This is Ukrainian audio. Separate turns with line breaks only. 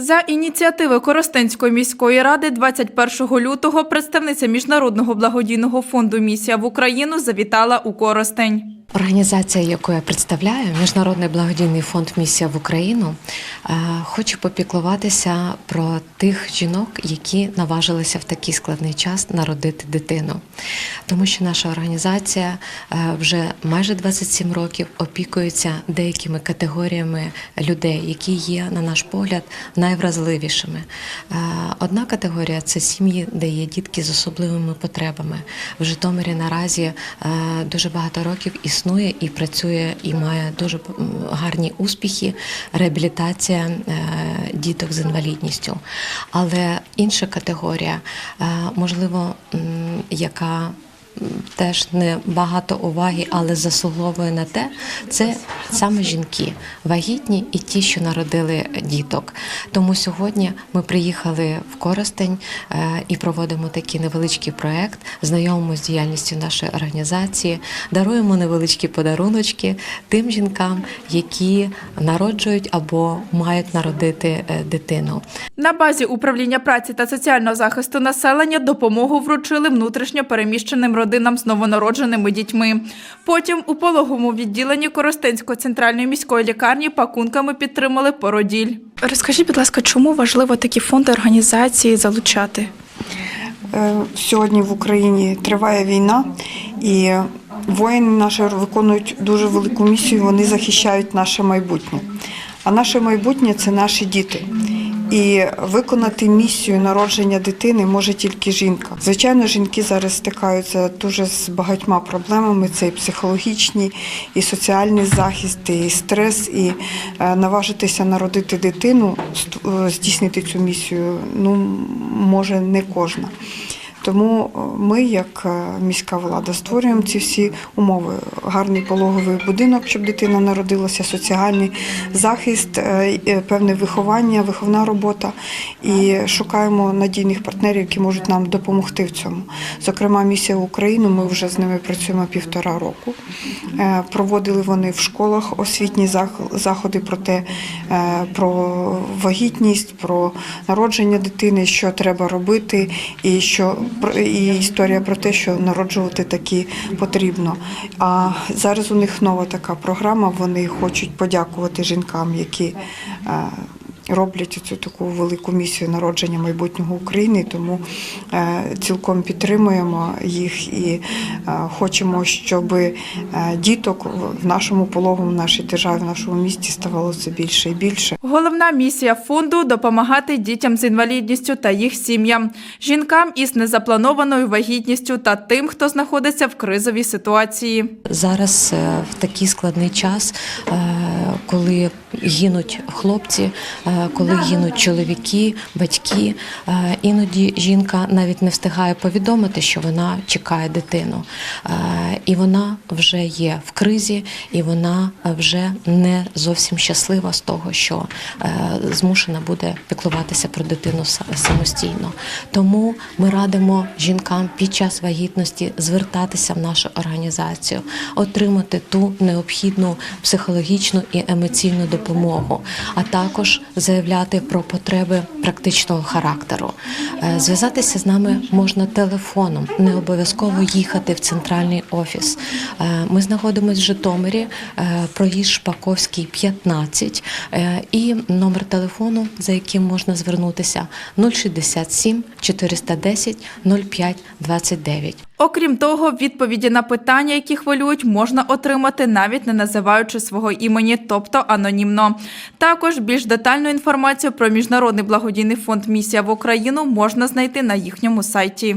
За ініціативи Коростенської міської ради 21 лютого представниця Міжнародного благодійного фонду Місія в Україну завітала у Коростень.
Організація, яку я представляю, Міжнародний благодійний фонд Місія в Україну, е, хоче попіклуватися про тих жінок, які наважилися в такий складний час народити дитину. Тому що наша організація е, вже майже 27 років опікується деякими категоріями людей, які є, на наш погляд, найвразливішими. Е, Одна категорія це сім'ї, де є дітки з особливими потребами. В Житомирі наразі дуже багато років існує і працює, і має дуже гарні успіхи реабілітація е, діток з інвалідністю. Але інша категорія, е, можливо, яка теж не багато уваги, але заслуговує на те, це саме жінки, вагітні і ті, що народили діток. Тому сьогодні ми приїхали в Коростень е, і проводимо такий невеличкий проект, знайомимося з діяльністю нашої організації, даруємо невеличкі подаруночки тим жінкам, які народжують або мають народити е, дитину.
На базі управління праці та соціального захисту населення допомогу вручили внутрішньо переміщеним родинам з новонародженими дітьми. Потім у пологовому відділенні Коростенської центральної міської лікарні пакунками підтримали породіль.
Розкажіть, будь ласка, чому важливо такі фонди організації залучати?
Е, Сьогодні в Україні триває війна, і воїни наші виконують дуже велику місію. Вони захищають наше майбутнє. А наше майбутнє це наші діти. І виконати місію народження дитини може тільки жінка. Звичайно, жінки зараз стикаються дуже з багатьма проблемами: це і психологічні, і соціальний захист, і стрес, і е, наважитися народити дитину, е, здійснити цю місію, ну може не кожна. Тому е, ми, як е, міська влада, створюємо ці всі умови: гарний пологовий будинок, щоб дитина народилася, соціальний захист, е, певне виховання, виховна робота. І шукаємо надійних партнерів, які можуть нам допомогти в цьому. Зокрема, місія в Україну. Ми вже з ними працюємо півтора року. Проводили вони в школах освітні зах- заходи про те, про вагітність, про народження дитини, що треба робити, і що і історія про те, що народжувати такі потрібно. А зараз у них нова така програма. Вони хочуть подякувати жінкам, які е, роблять цю таку велику місію народження майбутнього України. Тому е, цілком підтримуємо їх і е, хочемо, щоб е, діток в нашому пологовому, в нашій державі, в нашому місті ставало все більше і більше.
Головна місія фонду допомагати дітям з інвалідністю та їх сім'ям, жінкам із незапланованою вагітністю та тим, хто знаходиться в кризовій ситуації.
Зараз в такий складний час, коли гинуть хлопці, коли гинуть чоловіки, батьки, е, іноді жінка навіть не встигає повідомити, що вона чекає дитину. Е, І вона вже є в кризі, і вона вже не зовсім щаслива з того, що е, змушена буде піклуватися про дитину самостійно. Тому ми радимо жінкам під час вагітності звертатися в нашу організацію, отримати ту необхідну психологічну і емоційну допомогу, а також заявляти про потреби практичного характеру. Е, Зв'язатися з нами можна телефоном, не обов'язково їхати в центральний офіс. Е, Ми знаходимося в Житомирі, е, проїзд Шпаковський 15 е, і номер телефону, за яким можна звернутися 067 410 05 29.
Окрім того, відповіді на питання, які хвилюють, можна отримати навіть не називаючи свого імені, тобто анонімно. Також більш детальну інформацію про міжнародний благодійний фонд Місія в Україну можна знайти на їхньому сайті.